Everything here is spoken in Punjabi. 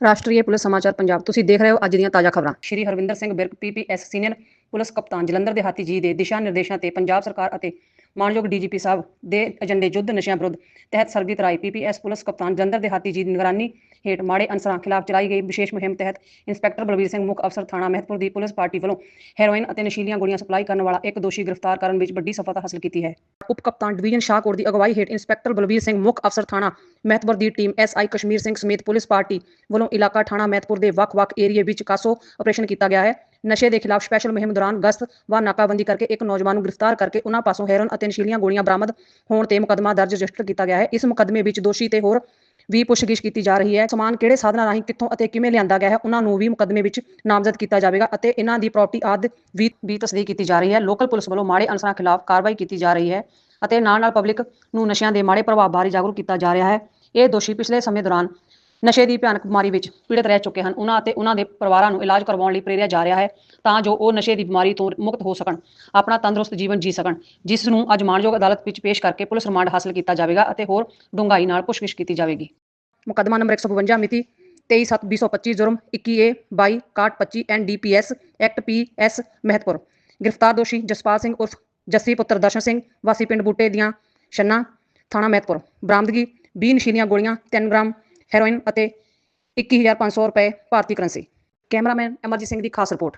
ਰਾਸ਼ਟਰੀ ਪੁਲਿਸ ਸਮਾਚਾਰ ਪੰਜਾਬ। ਤੁਸੀਂ ਦੇਖ ਰਹੇ ਹੋ ਅੱਜ ਦੀਆਂ ਤਾਜ਼ਾ ਖਬਰਾਂ। Shri Harvinder Singh Birk PPS senior police ਕਪਤਾਨ ਜਲੰਧਰ ਦੇ ਹਾਤੀ ਜੀ ਦੇ ਦਿਸ਼ਾ ਨਿਰਦੇਸ਼ਾਂ ਤੇ ਪੰਜਾਬ ਸਰਕਾਰ ਅਤੇ ਮਾਨਯੋਗ ਡੀਜੀਪੀ ਸਾਹਿਬ ਦੇ ਏਜੰਡੇ ਯੁੱਧ ਨਸ਼ਿਆਂ ਵਿਰੁੱਧ ਤਹਿਤ ਸਰਬਜੀਤ ਰਾਏ ਪੀਪੀਐਸ ਪੁਲਿਸ ਕਪਤਾਨ ਜਲੰਧਰ ਦੇ ਹਾਤੀ ਜੀ ਦੀ ਨਿਗਰਾਨੀ ਹੇਠ ਮਾੜੇ ਅਨਸਰਾਂ ਖਿਲਾਫ ਚਲਾਈ ਗਈ ਵਿਸ਼ੇਸ਼ ਮੁਹਿੰਮ ਤਹਿਤ ਇੰਸਪੈਕਟਰ ਬਲਵੀਰ ਸਿੰਘ ਮੁੱਖ ਅਫਸਰ ਥਾਣਾ ਮਹਿਤਪੁਰ ਦੀ ਪੁਲਿਸ ਪਾਰਟੀ ਵੱਲੋਂ ਹੈਰੋਇਨ ਅਤੇ ਨਸ਼ੀਲੀਆਂ ਗੋਲੀਆਂ ਸਪਲਾਈ ਕਰਨ ਵਾਲਾ ਇੱਕ ਦੋਸ਼ੀ ਗ੍ਰਿਫਤਾਰ ਕਰਨ ਵਿੱਚ ਵੱਡੀ ਸਫਲਤਾ ਹਾਸਲ ਕੀਤੀ ਹੈ। ਉਪ ਕਪਤਾਨ ਡਿਵੀਜ਼ਨ ਸ਼ਾਹਕੋਟ ਦੀ ਅਗਵਾਈ ਹੇਠ ਇੰਸਪੈਕਟਰ ਬਲਵੀਰ ਸਿੰਘ ਮੁੱਖ ਅਫਸਰ ਥਾਣਾ ਮਹਿਤਪੁਰ ਦੀ ਟੀਮ ਐਸਆਈ ਕਸ਼ਮੀਰ ਸਿੰਘ ਸਮੇਤ ਪੁਲਿਸ ਪਾਰਟੀ ਵੱਲੋਂ ਇਲਾਕਾ ਥਾਣਾ ਮਹਿਤਪੁਰ ਦੇ ਵੱਖ-ਵੱਖ ਏਰੀਏ ਵਿੱਚ ਕਾਸੋ ਆਪਰੇਸ਼ਨ ਕੀਤਾ ਗਿਆ ਹੈ। ਨਸ਼ੇ ਦੇ ਖਿਲਾਫ ਸਪੈਸ਼ਲ ਮੁਹਿੰਮ ਦੌਰਾਨ ਗਸ਼ਤ व ਨਾਕਾਬੰਦੀ ਕਰਕੇ ਇੱਕ ਨੌਜਵਾਨ ਨੂੰ ਗ੍ਰਿਫਤਾਰ ਕਰਕੇ ਉਨ੍ਹਾਂ ਪਾਸੋਂ ਹੈਰੋਨ ਅਤੇ ਨਸ਼ੀਲੀਆਂ ਗੋਲੀਆਂ ਬਰਾਮਦ ਹੋਣ ਤੇ ਮੁਕੱਦਮਾ ਦਰਜ ਰਜਿਸਟਰ ਕੀਤਾ ਗਿਆ ਹੈ। ਇਸ ਮੁਕੱਦਮੇ ਵਿੱਚ ਦੋਸ਼ੀ ਤੇ ਹੋਰ ਵੀ ਪੁੱਛਗਿੱਛ ਕੀਤੀ ਜਾ ਰਹੀ ਹੈ। ਸਮਾਨ ਕਿਹੜੇ ਸਾਧਨਾਂ ਰਾਹੀਂ, ਕਿੱਥੋਂ ਅਤੇ ਕਿਵੇਂ ਲਿਆਂਦਾ ਗਿਆ ਹੈ, ਉਹਨਾਂ ਨੂੰ ਵੀ ਮੁਕੱਦਮੇ ਵਿੱਚ ਨਾਮਜ਼ਦ ਕੀਤਾ ਜਾਵੇਗਾ ਅਤੇ ਇਹਨਾਂ ਦੀ ਪ੍ਰਾਪਰਟੀ ਆਦਿ ਵੀ ਵੀ ਤਸਦੀਕ ਕੀਤੀ ਜਾ ਰਹੀ ਹੈ। ਲੋਕਲ ਪੁਲਿਸ ਵੱਲੋਂ ਮਾੜੇ ਅਨਸਰਾਂ ਖਿਲਾਫ ਕਾਰਵਾਈ ਕੀਤੀ ਜਾ ਰਹੀ ਹੈ ਅਤੇ ਨਾਲ ਨਾਲ ਪਬਲਿਕ ਨੂੰ ਨਸ਼ਿਆਂ ਦੇ ਮਾੜੇ ਪ੍ਰਭਾਵ ਬਾਰੇ ਜਾਗਰੂਕ ਕੀਤਾ ਜਾ ਰਿਹਾ ਹੈ। ਇਹ ਦੋਸ਼ੀ ਪਿਛਲੇ ਸਮੇਂ ਦੌਰਾਨ ਨਸ਼ੇ ਦੀ ਭਿਆਨਕ ਬਿਮਾਰੀ ਵਿੱਚ ਪੀੜਤ ਰਹਿ ਚੁੱਕੇ ਹਨ। ਉਹਨਾਂ ਅਤੇ ਉਹਨਾਂ ਦੇ ਪਰਿਵਾਰਾਂ ਨੂੰ ਇਲਾਜ ਕਰਵਾਉਣ ਲਈ ਪ੍ਰੇਰਿਆ ਜਾ ਰਿਹਾ ਹੈ ਤਾਂ ਜੋ ਉਹ ਨਸ਼ੇ ਦੀ ਬਿਮਾਰੀ ਤੋਂ ਮੁਕਤ ਹੋ ਸਕਣ, ਆਪਣਾ ਤੰਦਰੁਸਤ ਜੀਵਨ ਜੀ ਸਕਣ, ਜਿਸ ਨੂੰ ਅੱਜ ਮਾਣਯੋਗ ਅਦਾਲਤ ਵਿੱਚ ਪੇਸ਼ ਕਰਕੇ ਪੁਲਿਸ ਰਿਮਾਂਡ ਹਾਸਲ ਕੀਤਾ ਜਾਵੇਗਾ ਅਤੇ ਹੋਰ ਡੂੰਘਾਈ ਨਾਲ ਪੁੱਛਗਿੱਛ ਕੀਤੀ ਜਾਵੇਗੀ। ਮੁਕੱਦਮਾ ਨੰਬਰ 152 ਮਿਤੀ 23/7/2025 ਜੁਰਮ 21A 22 6125 NDPS act PS Mehatpur. ਗ੍ਰਿਫਤਾਰ ਦੋਸ਼ੀ ਜਸਪਾਲ ਸਿੰਘ ਉਰਫ ਜੱਸੀ ਪੁੱਤਰ ਦਰਸ਼ਨ ਸਿੰਘ, ਵਾਸੀ ਪਿੰਡ ਬੂਟੇ ਦੀਆਂ ਛੰਨਾ, ਥਾਣਾ ਮਹਿਤਪੁਰ। ਬਰਾਮਦਗੀ 20 ਨਸ਼ੀਲੀਆਂ ਗੋਲੀਆਂ 3 ਗ੍ਰਾਮ ਹੈਰੋਇਨ ਅਤੇ 21500 ਰੁਪਏ ਭਾਰਤੀ ਕਰੰਸੀ। ਕੈਮਰਾਮੈਨ ਅਮਰਜੀਤ ਸਿੰਘ ਦੀ ਖਾਸ ਰਿਪੋਰਟ।